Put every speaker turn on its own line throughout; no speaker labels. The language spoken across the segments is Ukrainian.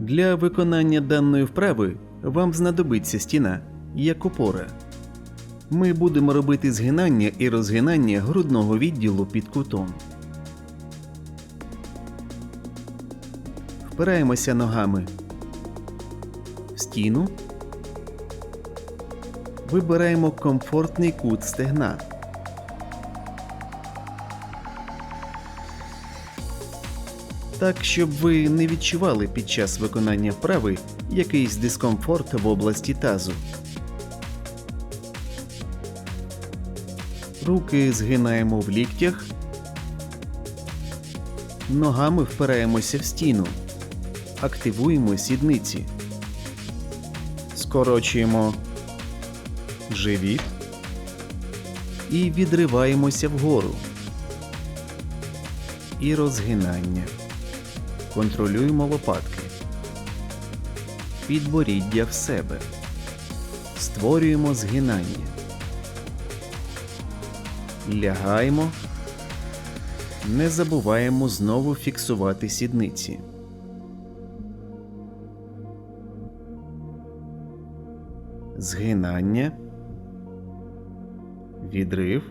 Для виконання даної вправи вам знадобиться стіна як опора. Ми будемо робити згинання і розгинання грудного відділу під кутом. Впираємося ногами в стіну. Вибираємо комфортний кут стегна. Так, щоб ви не відчували під час виконання вправи якийсь дискомфорт в області тазу. Руки згинаємо в ліктях. Ногами впираємося в стіну. Активуємо сідниці. Скорочуємо живіт і відриваємося вгору. І розгинання. Контролюємо лопатки. Підборіддя в себе. Створюємо згинання. Лягаємо. Не забуваємо знову фіксувати сідниці. Згинання. Відрив.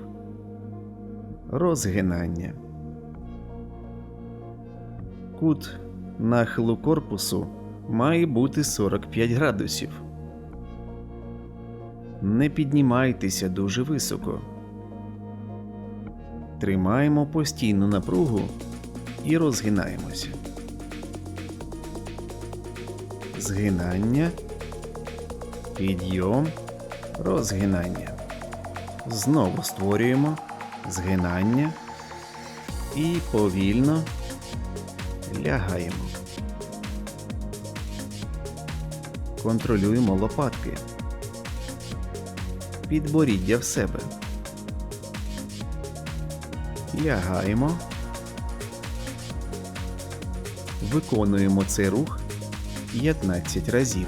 Розгинання. Кут нахилу корпусу має бути 45 градусів. Не піднімайтеся дуже високо. Тримаємо постійну напругу і розгинаємося. Згинання, підйом, розгинання. Знову створюємо згинання і повільно лягаємо. Контролюємо лопатки. Підборіддя в себе. Лягаємо. Виконуємо цей рух 15 разів.